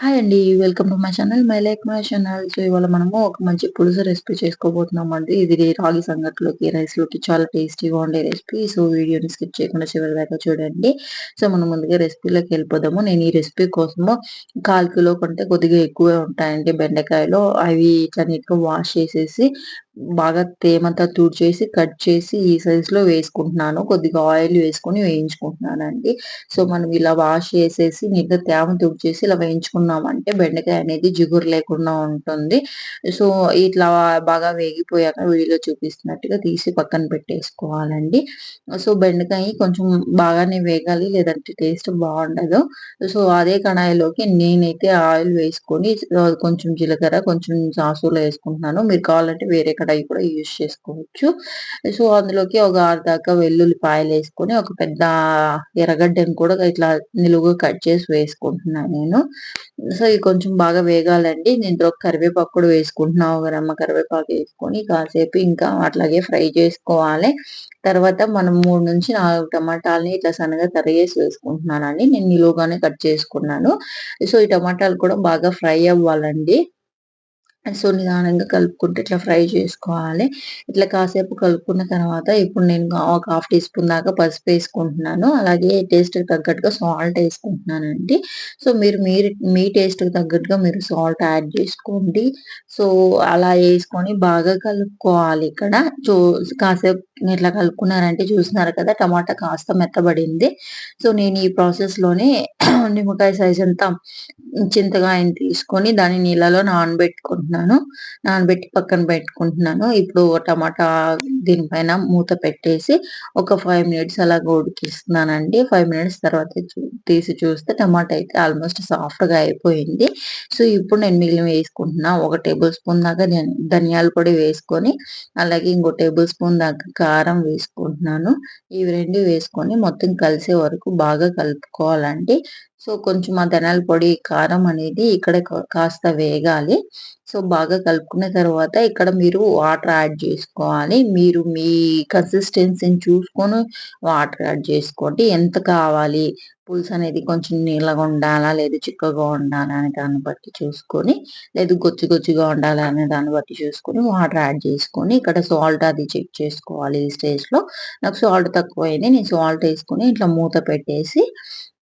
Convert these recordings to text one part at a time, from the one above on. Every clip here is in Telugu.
హాయ్ అండి. Welcome to my channel. My like my channel. So, ఇవాళ మనము ఒక మంచి పులుసు రెసిపీ చేసుకోబోతున్నాం అండి ఇది రాగి సంగట్లోకి, రైస్‌లోకి చాలా టేస్టీగా ఉండే రెసిపీ. సో, వీడియోని స్కిప్ చేయకుండా చివరి దాకా చూడండి. సో, మనం ముందుగా రెసిపీలోకి వెళ్ళిపోదాము. నేను ఈ రెసిపీ కోసము 1/4 కిలో కంటే కొద్దిగా ఎక్కువే ఉంటాయండి బెండకాయలు. అవి ఇట్లా నీట్‌గా వాష్ చేసేసి బాగా తేమంతా తుడిచేసి, కట్ చేసి ఈ సైజులో వేసుకుంటున్నాను. కొద్దిగా ఆయిల్ వేసుకొని వేయించుకుంటున్నానండి. సో, మనం ఇలా వాష్ చేసేసి నీట్‌గా తేమ తుడిచేసి ఇలా వేయించుకున్నామంటే బెండకాయ అనేది జిగురు లేకుండా ఉంటుంది. సో, ఇట్లా బాగా వేగిపోయాక వీడియోలో చూపిస్తున్నట్టుగా తీసి పక్కన పెట్టేసుకోవాలండి. సో, బెండకాయ కొంచెం బాగానే వేగాలి లేదంటే టేస్ట్ బాగుండదు సో, అదే కడాయిలోకి నేనైతే ఆయిల్ వేసుకొని కొంచెం జీలకర్ర, కొంచెం సాసులు వేసుకుంటున్నాను. మీరు కావాలంటే వేరే కడాయి కూడా యూజ్ చేసుకోవచ్చు. సో, అందులోకి ఒక 6 దాకా వెల్లుల్లిపాయలేసుకొని ఒక పెద్ద ఎర్రగడ్డని కూడా ఇట్లా నిలువుగా కట్ చేసి వేసుకుంటున్నాను నేను. సో, ఇది కొంచెం బాగా వేగాలండి. దీంట్లో కరివేపాకు కూడా వేసుకుంటున్నా. ఒక రమ్మ కరివేపాకు వేసుకొని కాసేపు ఇంకా అట్లాగే ఫ్రై చేసుకోవాలి. తర్వాత మనం 3-4 టమాటాలని ఇట్లా సన్నగా తరిగేసి వేసుకుంటున్నానండి. నేను నిలువుగానే కట్ చేసుకున్నాను. సో, ఈ టమాటాలు కూడా బాగా ఫ్రై అవ్వాలండి. సో, నిదానంగా కలుపుకుంటూ ఇట్లా ఫ్రై చేసుకోవాలి. ఇట్లా కాసేపు కలుపుకున్న తర్వాత ఇప్పుడు నేను ఒక హాఫ్ టీ స్పూన్ దాకా పసుపు వేసుకుంటున్నాను అలాగే టేస్ట్‌కి తగ్గట్టుగా సాల్ట్ వేసుకుంటున్నానండి సో, మీరు మీరు మీ టేస్ట్‌కి తగ్గట్టుగా మీరు సాల్ట్ యాడ్ చేసుకోండి. సో, అలా వేసుకొని బాగా కలుపుకోవాలి ఇక్కడ. చూ కాసేపు ఇట్లా కలుపుకున్నారంటే చూస్తున్నారు కదా! టమాటా కాస్త మెత్తబడింది. సో, నేను ఈ ప్రాసెస్‌లోనే నిమ్మకాయ సైజ్ అంతా చింతకాయని తీసుకొని దాన్ని నీళ్ళలో నానబెట్టుకుంటున్నాను. నానబెట్టి పక్కన పెట్టుకుంటున్నాను. ఇప్పుడు టమాటా దీనిపైన మూత పెట్టేసి ఒక ఫైవ్ మినిట్స్ అలాగా ఉడికిస్తున్నానండి. ఫైవ్ మినిట్స్ తర్వాత చూ తీసి చూస్తే టమాటా అయితే ఆల్మోస్ట్ సాఫ్ట్‌గా అయిపోయింది. సో, ఇప్పుడు నేను మిగిలిన వేసుకుంటున్నా. ఒక టేబుల్ స్పూన్ దాకా ధనియాలు ధనియాల పొడి వేసుకొని, అలాగే ఇంకో టేబుల్ స్పూన్ దాకా కారం వేసుకుంటున్నాను. ఇవి రెండు వేసుకొని మొత్తం కలిసే వరకు బాగా కలుపుకోవాలండి. సో, కొంచెం ఆ ధనాల పొడి, కారం అనేది ఇక్కడ కాస్త వేగాలి. సో, బాగా కలుపుకున్న తర్వాత ఇక్కడ మీరు వాటర్ యాడ్ చేసుకోవాలి. మీరు మీ కన్సిస్టెన్సీని చూసుకొని వాటర్ యాడ్ చేసుకోండి. ఎంత కావాలి పులుసు అనేది కొంచెం నీళ్ళగా ఉండాలా? లేదు చిక్కగా ఉండాలా? అనే దాన్ని బట్టి చూసుకొని, లేదు గొచ్చి గొచ్చిగా ఉండాలా? అనే దాన్ని బట్టి చూసుకొని వాటర్ యాడ్ చేసుకొని ఇక్కడ సాల్ట్ అది చెక్ చేసుకోవాలి ఈ స్టేజ్‌లో. నాకు సాల్ట్ తక్కువైంది. నేను సాల్ట్ వేసుకొని ఇట్లా మూత పెట్టేసి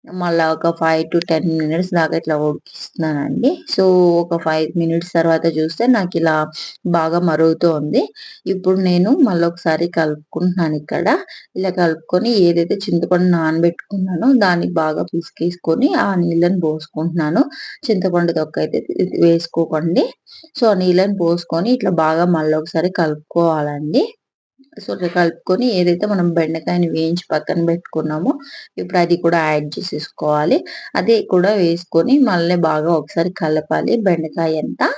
మళ్ళా ఒక 5-10 మినిట్స్ దాకా ఇట్లా ఉడికిస్తున్నానండి. సో, ఒక ఫైవ్ మినిట్స్ తర్వాత చూస్తే నాకు ఇలా బాగా మరుగుతోంది. ఇప్పుడు నేను మళ్ళీ ఒకసారి కలుపుకుంటున్నాను ఇక్కడ. ఇలా కలుపుకొని ఏదైతే చింతపండు నానబెట్టుకున్నానో దాన్ని బాగా పిసికేసుకొని ఆ నీళ్ళని పోసుకుంటున్నాను. చింతపండు తొక్క అయితే వేసుకోకండి. సో, ఆ నీళ్ళని పోసుకొని ఇట్లా బాగా మళ్ళీ ఒకసారి కలుపుకోవాలండి. సొర్ర కలుపుకొని ఏదైతే మనం బెండకాయని వేయించి పక్కన పెట్టుకున్నామో ఇప్పుడు అది కూడా యాడ్ చేసేసుకోవాలి. అది కూడా వేసుకొని మళ్ళీ బాగా ఒకసారి కలపాలి బెండకాయ అంతా.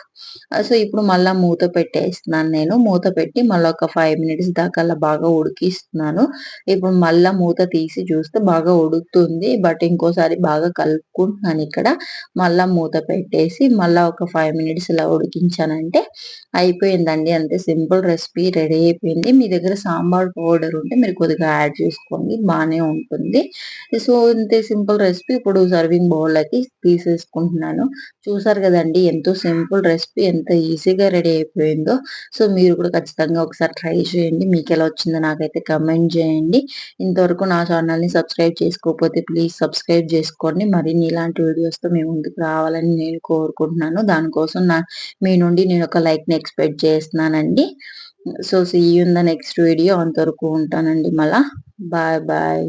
సో, ఇప్పుడు మళ్ళా మూత పెట్టేస్తున్నాను నేను. మూత పెట్టి మళ్ళీ ఒక ఫైవ్ మినిట్స్ దాకా అలా బాగా ఉడికిస్తున్నాను. ఇప్పుడు మళ్ళా మూత తీసి చూస్తే బాగా ఉడుకుతుంది. బట్ ఇంకోసారి బాగా కలుపుకుంటున్నాను ఇక్కడ. మళ్ళా మూత పెట్టేసి మళ్ళా ఒక ఫైవ్ మినిట్స్ ఇలా ఉడికించానంటే అయిపోయిందండి. అంతే సింపుల్ రెసిపీ రెడీ అయిపోయింది. మీ దగ్గర సాంబార్ పౌడర్ ఉంటే మీరు కొద్దిగా యాడ్ చేసుకోండి. బాగానే ఉంటుంది. సో, ఇంతే సింపుల్ రెసిపీ ఇప్పుడు సర్వింగ్ బౌల్‌లోకి తీసేసుకుంటున్నాను. చూసారు కదండి ఎంతో సింపుల్ రెసిపీ ఎంత ఈజీగా రెడీ అయిపోయిందో. సో, మీరు కూడా ఖచ్చితంగా ఒకసారి ట్రై చేయండి. మీకు ఎలా వచ్చిందో నాకైతే కమెంట్ చేయండి. ఇంతవరకు నా ఛానల్‌ని సబ్స్క్రైబ్ చేసుకోకపోతే ప్లీజ్ సబ్స్క్రైబ్ చేసుకోండి. మరిన్ని ఇలాంటి వీడియోస్‌తో మీ ముందుకు రావాలని నేను కోరుకుంటున్నాను. దానికోసం నా మీ నుండి నేను ఒక లైక్‌ని ఎక్స్‌పెక్ట్ చేస్తున్నానండి. So, see you in the next video. అంతవరకు ఉంటానండి మళ్ళా. Bye bye.